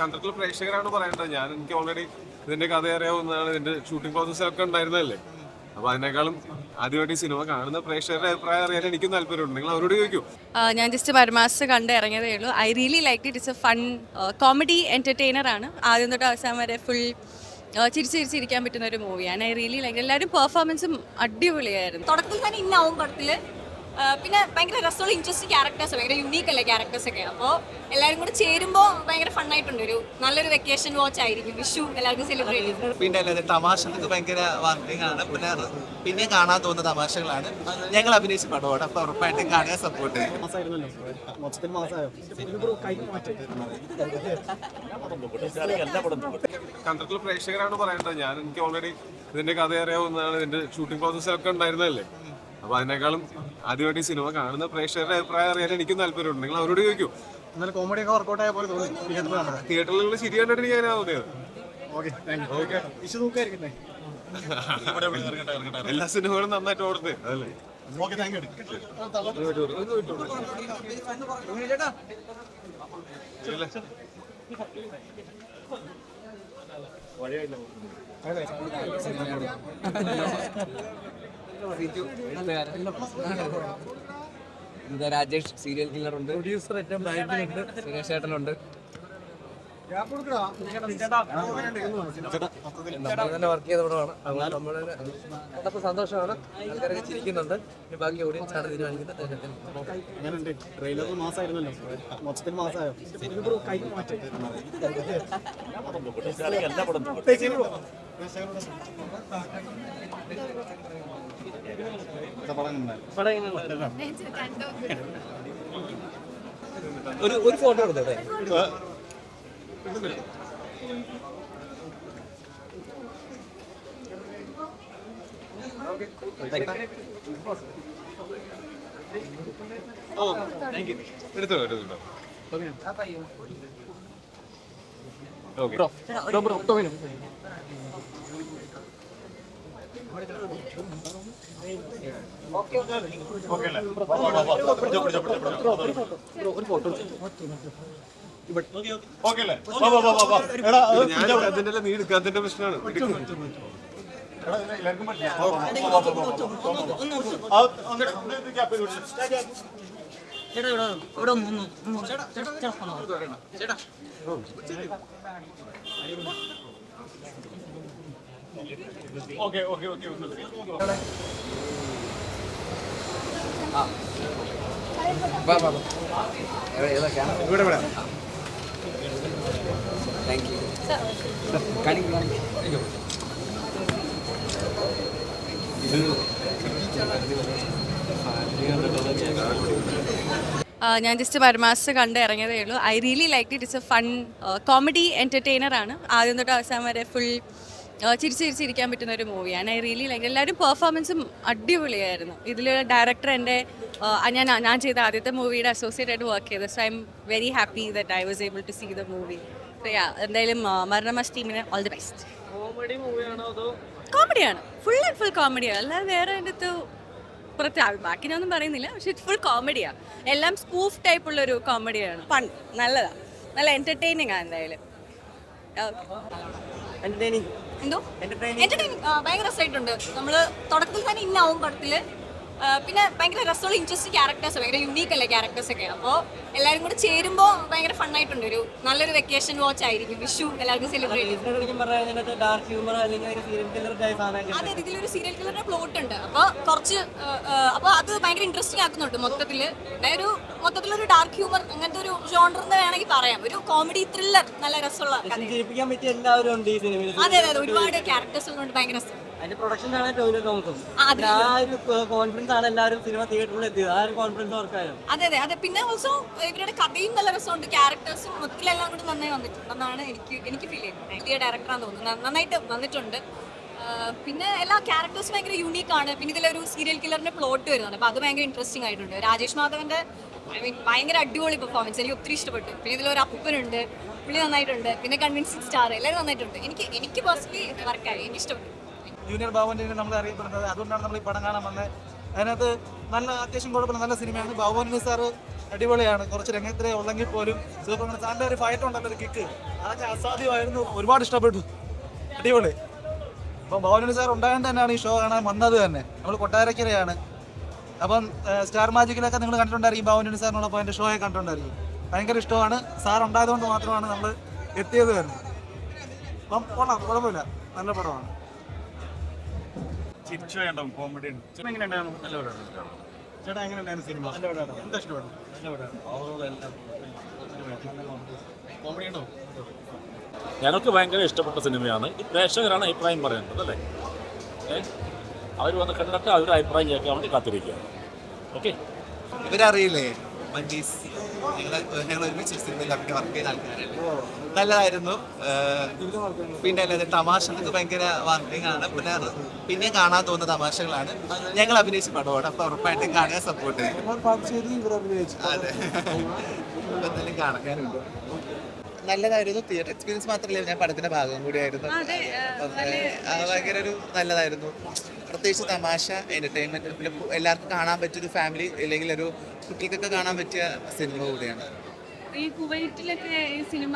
കണ്ടിട്ടുള്ള പ്രേക്ഷകരാണ് പറയേണ്ടത്. ഞാൻ എനിക്ക് ഓൾറെഡി ഇതിന്റെ കഥ അറിയാവുന്നതാണ്. ഇതിന്റെ ഷൂട്ടിംഗ് പ്രോസസ്സൊക്കെ ഉണ്ടായിരുന്നല്ലേ അപ്പൊ അതിനേക്കാളും ആദ്യമായിട്ട് സിനിമ കാണുന്ന പ്രേക്ഷകരുടെ അഭിപ്രായം അറിയാൻ എനിക്ക് താല്പര്യമുണ്ട്. നിങ്ങൾ അവരോട് ചോദിക്കൂ. ഞാൻ ജസ്റ്റ് പരമാസ് കണ്ട് ഇറങ്ങിയതേ ഉള്ളൂ. I really like it it's a fun comedy entertainer ആണ്. ആദ്യം തൊട്ട് അവസാനം വരെ ഫുൾ ചിരിച്ച് ചിരിച്ചിരിക്കാൻ പറ്റുന്ന ഒരു മൂവിയാണ് ഐ റിയലി ലൈക്ക് എല്ലാവരും പെർഫോമൻസും അടിപൊളിയായിരുന്നു. തുടക്കം തന്നെ ഇന്നാവും പടത്തിൽ. പിന്നെ ഭയങ്കര രസമുള്ള ഇൻട്രസ്റ്റിംഗ് ക്യാരക്ടേഴ്സ് ഭയങ്കര യുണീക്ക് അല്ലേ ക്യാരക്ടേഴ്സ് ഒക്കെ. അപ്പോൾ എല്ലാവരും കൂടെ ചേരുമ്പോൾ ഭയങ്കര ഫണ്ണായിട്ടുണ്ട് ഒരു നല്ലൊരു വെക്കേഷൻ വാച്ച് ആയിരിക്കും. വിഷു എല്ലാവർക്കും സെലിബ്രേറ്റ് ചെയ്യുന്നത് പിന്നെ അല്ലാതെ തമാശ ഭയങ്കര വർക്കിംഗ് ആണ് പിന്നെ പിന്നെ കാണാൻ തോന്നുന്ന തമാശകളാണ് ഞങ്ങൾ അഭിനയിച്ച പടമാണ്. അപ്പൊ ഉറപ്പായിട്ടും കാണാൻ സപ്പോർട്ട് ചെയ്യും. മൊത്തത്തിൽ കണ്ടിട്ടുള്ള പ്രേക്ഷകരാണ് പറയേണ്ടത്. ഞാൻ എനിക്ക് ഓൾറെഡി ഇതിന്റെ കഥ അറിയാവുന്നതാണ്. ഇതിന്റെ ഷൂട്ടിംഗ് പ്രോസസ്സൊക്കെ ഉണ്ടായിരുന്നല്ലേ അപ്പൊ അതിനേക്കാളും ആദ്യമായിട്ട് ഈ സിനിമ കാണുന്ന പ്രേക്ഷകരുടെ അഭിപ്രായം അറിയാൻ എനിക്കും താല്പര്യമുണ്ട്. നിങ്ങൾ അവരോട് ചോദിക്കൂ. എന്നാലും കോമഡി ഒക്കെ വർക്കൗട്ട് ആയ പോലെ തോന്നി. തിയേറ്ററിലുള്ള ശരി കണ്ടിട്ട് ഞാൻ തോന്നിയത്. എല്ലാ സിനിമകളും നന്നായിട്ട് ഓടുന്നത്. അതല്ലേ? ഓക്കെ താങ്ക് യു ഇല്ല. എന്താ രാജേഷ്? സീരിയൽ കില്ലർ ഉണ്ട്. പ്രൊഡ്യൂസർ ഏറ്റവും ഉണ്ട് സുരേഷ് ചേട്ടനുണ്ട് നമ്മൾ തന്നെ വർക്ക് ചെയ്ത പടമാണ് നമ്മുടെ സന്തോഷമാണ്. ആൾക്കാരൊക്കെ ചിരിക്കുന്നുണ്ട്. ഇനി ബാക്കി ഓഡിയൻസ് ആണ് തീരുമാനിക്കുന്നത്. ഒരു ഒരു ഫോട്ടോ എടുത്തോട്ടെ എടുത്തോ എടുത്തോ ഓക്കെ. ഞാൻ അതിന്റെ നീ എടുക്കാത്തതിന്റെ പ്രശ്നമാണ് വാ വാ വാ എവിടെ- ഏതാ ക്യാമറ ഇവിടെ ഇവിടെ. താങ്ക് യു കാണിക്കും അയ്യോ ഞാൻ ജസ്റ്റ് പരമാസ് കണ്ട് ഇറങ്ങിയതേ ഉള്ളൂ. I really like it it's a fun comedy entertainer ആണ്. ആദ്യം തൊട്ട് അവസാനം വരെ ഫുൾ ചിരിച്ച് ചിരിച്ചിരിക്കാൻ പറ്റുന്ന ഒരു മൂവിയാണ് ഐ റിയലി ലൈക്ക് എല്ലാവരും പെർഫോമൻസും അടിപൊളിയായിരുന്നു. ഇതിൽ ഡയറക്ടർ എന്റെ ഞാൻ ഞാൻ ചെയ്ത ആദ്യത്തെ മൂവിയുടെ അസോസിയേറ്റ് ആയിട്ട് വർക്ക് ചെയ്തത് so I am very happy that I was able to see the movie so yeah എന്തായാലും മരണമസ് ടീമിന് ഓൾ ദി ബെസ്റ്റ് കോമഡിയാണ് ഫുൾ ആൻഡ് ഫുൾ കോമഡിയാണ് അല്ലാതെ വേറെ എന്റെ അടുത്ത് പുറത്ത് ബാക്കി ഞാനൊന്നും പറയുന്നില്ല. പക്ഷെ ഫുൾ കോമഡിയാണ് എല്ലാം സ്പൂഫ് ടൈപ്പ് ഉള്ള ഒരു കോമഡിയാണ് ഫൺ നല്ലതാണ് നല്ല എന്റർടൈനിങ് ആണ് എന്തായാലും. എന്തോ? എന്റർടൈനിങ് ഭയങ്കര രസമായിട്ടുണ്ട് നമ്മൾ തുടക്കത്തിൽ തന്നെ ഇന്നാവും പടത്തിൽ. പിന്നെ ഭയങ്കര രസമുള്ള ഇൻട്രസ്റ്റിംഗ് ക്യാരക്ടേഴ്സ് ഭയങ്കര യുണീക്ക് അല്ലേ ക്യാരക്ടേഴ്സ് ഒക്കെ? അപ്പോൾ എല്ലാവരും കൂടെ ചേരുമ്പോൾ ഭയങ്കര ഫണ്ണായിട്ടുണ്ട് ഒരു നല്ലൊരു വെക്കേഷൻ വാച്ച് ആയിരിക്കും. വിഷു എല്ലാവർക്കും സെലിബ്രേറ്റ് അതെ ഇതിലൊരു സീരിയൽ കില്ലറിന്റെ പ്ലോട്ട് ഉണ്ട്. അപ്പോൾ കുറച്ച് അപ്പോൾ അത് ഭയങ്കര ഇൻട്രസ്റ്റിംഗ് ആക്കുന്നുണ്ട് മൊത്തത്തിൽ ഒരു മൊത്തത്തിലൊരു ഡാർക്ക് ഹ്യൂമർ അങ്ങനത്തെ ഒരു ജോണർ എന്ന് വേണമെങ്കിൽ പറയാം. ഒരു കോമഡി ത്രില്ലർ നല്ല രസമുള്ള അതെ അതെ ഒരുപാട് ക്യാരക്ടേഴ്സ് ഉള്ളതുകൊണ്ട് ഭയങ്കര രസം. അതിന്റെ പ്രൊഡക്ഷൻ ആണ് ടോയിലറ്റ് തോമസും. ആ, അതെ. ഒരു കോൺഫിഡൻസ് ആണ് എല്ലാവരും സിനിമ തിയേറ്ററിൽ എത്തിയത്. ആ ഒരു കോൺഫിഡൻസ് വർക്കായോ അതെ അതെ. അതെ പിന്നെ ഓൾസോ ഇവരുടെ കഥയും നല്ല രസമുണ്ട്. ക്യാരക്ടേഴ്സും മൊത്തത്തിലെല്ലാം കൂടി നന്നായി വന്നിട്ടുണ്ട് വന്നിട്ടുണ്ടെന്നാണ് എനിക്ക് എനിക്ക് ഫീൽ ചെയ്യുന്നത്. പുതിയ ഡയറക്ടറാന്ന് തോന്നുന്നു. നന്നായിട്ട് വന്നിട്ടുണ്ട്. പിന്നെ എല്ലാ ക്യാരക്ടേഴ്സും ഭയങ്കര യൂണീക്ക് ആണ്. പിന്നെ ഇതിലൊരു സീരിയൽ കില്ലറിന്റെ പ്ലോട്ട് വരുന്നുണ്ട്. അപ്പൊ അത് ഭയങ്കര ഇൻട്രസ്റ്റിംഗ് ആയിട്ടുണ്ട്. രാജേഷ് മാധവന്റെ ഐ മീൻ ഭയങ്കര അടിപൊളി പെർഫോമൻസ് എനിക്ക് ഒത്തിരി ഇഷ്ടപ്പെട്ടു. പിന്നെ ഇതിലൊരു അപ്പനുണ്ട് പുള്ളി നന്നായിട്ടുണ്ട്. പിന്നെ കൺവിൻസിങ് സ്റ്റാർ എല്ലാവരും നന്നായിട്ടുണ്ട്. എനിക്ക് എനിക്ക് പേഴ്സണലി വർക്കായി എനിക്ക് ഇഷ്ടപ്പെട്ടു. ജൂനിയർ ബാബുവിന്റെ നമ്മൾ അറിയപ്പെടുന്നത്. അതുകൊണ്ടാണ് നമ്മൾ ഈ പടം കാണാൻ വന്നത്. അതിനകത്ത് നല്ല അത്യാവശ്യം കുഴപ്പമില്ല. നല്ല സിനിമയാണ്. ബാബുവിന് സാറ് അടിപൊളിയാണ്. കുറച്ച് രംഗത്തിലേ ഉള്ളെങ്കിൽ പോലും സൂപ്പർ സാറിന്റെ ഒരു ഫൈറ്റ് ഉണ്ടല്ലോ ഒരു കിക്ക് അതൊക്കെ അസാധ്യമായിരുന്നു. ഒരുപാട് ഇഷ്ടപ്പെട്ടു. അടിപൊളി. അപ്പം ഭവൻ സാർ ഉണ്ടായത് തന്നെയാണ് ഈ ഷോ കാണാൻ വന്നത് തന്നെ. നമ്മൾ കൊട്ടാരക്കരയാണ്. അപ്പം സ്റ്റാർ മാജിക്കിലൊക്കെ നിങ്ങൾ കണ്ടിട്ടുണ്ടായിരിക്കും. ഭവൻ സാറിനോടൊപ്പം പോയിന്റ് ഷോയെ കണ്ടിട്ടുണ്ടായിരിക്കും. ഭയങ്കര ഇഷ്ടമാണ്. സാർ ഉണ്ടായതുകൊണ്ട് മാത്രമാണ് നമ്മൾ എത്തിയത് തന്നെ. അപ്പം കൊള്ളാം. കുഴപ്പമില്ല. നല്ല പടമാണ്. ചിരിച്ചു വേണ്ട കോമഡി എങ്ങനെയുണ്ടായിരുന്നു? നല്ല പടമാണ് ചേട്ടാ എങ്ങനെയുണ്ടായിരുന്നു സിനിമ? എന്താ പടമാണ്. കോമഡി ഉണ്ടോ? ഞങ്ങൾക്ക് ഭയങ്കര ഇഷ്ടപ്പെട്ട സിനിമയാണ്. ഈ പ്രേക്ഷകരാണ് അഭിപ്രായം പറയേണ്ടത് അല്ലേ? അവർ വന്ന് കണ്ടിട്ട് അവരുടെ അഭിപ്രായം കേൾക്കാൻ വേണ്ടി കാത്തിരിക്കുക ഓക്കെ? ഇവരറിയില്ലേ? മഞ്ചീസ് ഞങ്ങൾ ഞങ്ങൾ ഒരുമിച്ച് സിനിമയിൽ ഒക്കെ വർക്ക് ചെയ്ത ആൾക്കാരല്ലേ? നല്ലതായിരുന്നു. പിന്നെ അല്ലാതെ തമാശകൾക്ക് ഭയങ്കര വർക്കിംഗ് ആണ്. പിന്നെ പിന്നെ കാണാൻ തോന്നുന്ന തമാശകളാണ്. ഞങ്ങൾ അഭിനയിച്ച പടമാണ്. അപ്പൊ ഉറപ്പായിട്ടും കാണാൻ സപ്പോർട്ട് അതെ. ഇപ്പൊ എന്തായാലും കാണാനുണ്ട്. നല്ലതായിരുന്നു. തിയേറ്റർ എക്സ്പീരിയൻസ് മാത്രമല്ല ഞാൻ പടത്തിന്റെ ഭാഗം കൂടിയായിരുന്നു ഭയങ്കര ഒരു നല്ലതായിരുന്നു. പ്രത്യേകിച്ച് തമാശ എന്റർടൈൻമെന്റ് പിന്നെ എല്ലാവർക്കും കാണാൻ പറ്റിയ ഒരു ഫാമിലി അല്ലെങ്കിൽ ഒരു കുട്ടികൾക്കൊക്കെ കാണാൻ പറ്റിയ സിനിമ കൂടിയാണ്. ഈ കുവൈറ്റിലൊക്കെ ഈ സിനിമ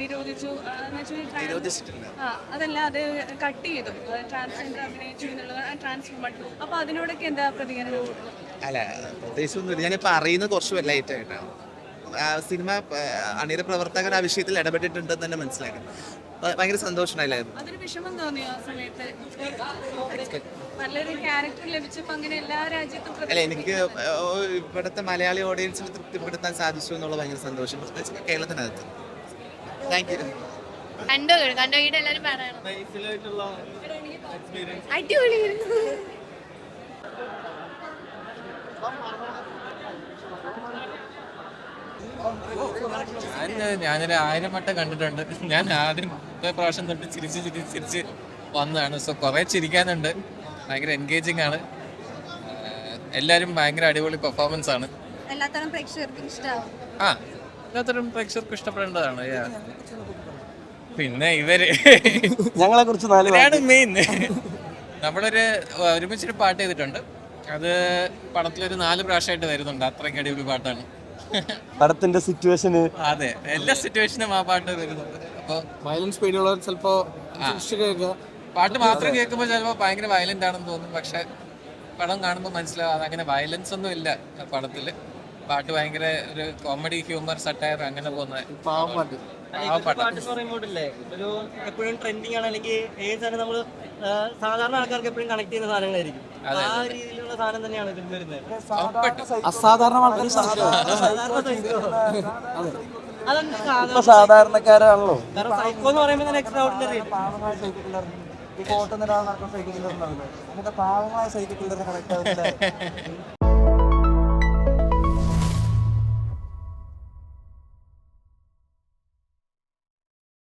നിരോധിച്ചു നിരോധിച്ചിട്ടില്ല. അതല്ല അത് കട്ട് ചെയ്തു. ട്രാൻസ്ജെൻഡർ അഭിനയിച്ചു എന്നുള്ളത് ട്രാൻസ്ഫോമർ അപ്പൊ അതിനോടൊക്കെ എന്താ പ്രതികരണം? അല്ല പ്രത്യേകിച്ച് ഞാനിപ്പോ അറിയുന്നത് കുറച്ച് ആ, സിനിമ അണിയുടെ അണിയറ പ്രവർത്തകർ ആ വിഷയത്തിൽ ഇടപെട്ടിട്ടുണ്ടെന്ന് തന്നെ മനസ്സിലാക്കി ഭയങ്കര സന്തോഷമായില്ലായിരുന്നു. അതൊരു വിഷമം തോന്നിയോ ആ സമയത്ത്? നല്ലൊരു ക്യാരക്ടർ ലഭിച്ചപ്പോൾ അങ്ങനെ എല്ലാ രാജ്യത്തും പ്രതി- അല്ല എനിക്ക് ഇവിടുത്തെ മലയാളി ഓഡിയൻസിന് തൃപ്തിപ്പെടുത്താൻ സാധിച്ചു എന്നുള്ള ഭയങ്കര സന്തോഷം. പ്രത്യേകിച്ച് കേരളത്തിനകത്ത്. താങ്ക് യു കണ്ടോ കണ്ടോ ഇവിടെ എല്ലാരും പറയണം. അടിപൊളിയായിരുന്നു ഞാൻ ഞാനൊരു ആയിരം വട്ടം കണ്ടിട്ടുണ്ട്. ഞാൻ ആദ്യം ഒരു പ്രാവശ്യം തൊട്ട് ചിരിച്ച് ചിരിച്ച് ചിരിച്ച് വന്നതാണ്. സോ കുറേ ചിരിക്കാനുണ്ട്. ഭയങ്കര എൻഗേജിങ് ആണ്. എല്ലാവരും ഭയങ്കര അടിപൊളി പെർഫോമൻസ് ആണ്. എല്ലാത്തരം പ്രേക്ഷകർക്കും ഇഷ്ടമാവും ആ എല്ലാത്തരം പ്രേക്ഷകർക്കും ഇഷ്ടപ്പെടേണ്ടതാണ് പിന്നെ ഇവർ ഞങ്ങളെ കുറിച്ച് മെയിൻ നമ്മളൊരു ഒരുമിച്ചൊരു പാട്ട് ചെയ്തിട്ടുണ്ട്. അത് പടത്തിലൊരു നാല് പ്രാവശ്യമായിട്ട് വരുന്നുണ്ട്. അത്രയ്ക്ക് അടിപൊളി പാട്ടാണ്. പടത്തിന്റെ സിറ്റുവേഷന് അതെ എല്ലാ സിറ്റുവേഷനും ആ പാട്ട് വരുന്നുണ്ട്. വയലൻസ് പേടിയുള്ളവർ ചിലപ്പോ പാട്ട് മാത്രം കേൾക്കുമ്പോൾ ചിലപ്പോൾ ഭയങ്കര വയലന്റ് ആണെന്ന് തോന്നും. പക്ഷെ പടം കാണുമ്പോൾ മനസ്സിലാവും അങ്ങനെ വയലൻസ് ഒന്നും ഇല്ല പടത്തിൽ. പാട്ട് ഭയങ്കര ഒരു കോമഡി ഹ്യൂമർ സട്ടയർ അങ്ങനെ പോകുന്ന പാവപ്പാട്ട് പാവപ്പാട്ട് പാട്ട്. പറയുമ്പോഴല്ലേ ഒരു എപ്പോഴും ട്രെൻഡിങ് ആണ്. അല്ലെങ്കിൽ ഏത് സാധനം നമ്മൾ സാധാരണ ആൾക്കാർക്ക് എപ്പോഴും കണക്ട് ചെയ്യുന്ന സാധനങ്ങളായിരിക്കും. ആ രീതിയിലുള്ള സാധനം തന്നെയാണ് ഇതിൽ വരുന്നത്. അതെന്താ സാധാരണക്കാരാണല്ലോ. കാരണം സൈക്കോ എന്ന് പറയുമ്പോൾ തന്നെ എക്സ്ട്രാ ഓർഡിനറി സൈക്കിൾ ഈ കോട്ടം ഒരാൾ നടക്കുന്ന സൈക്കിൾ നമുക്ക് പാവമായ സൈക്കിൾ കണക്ട് ആവുന്നില്ല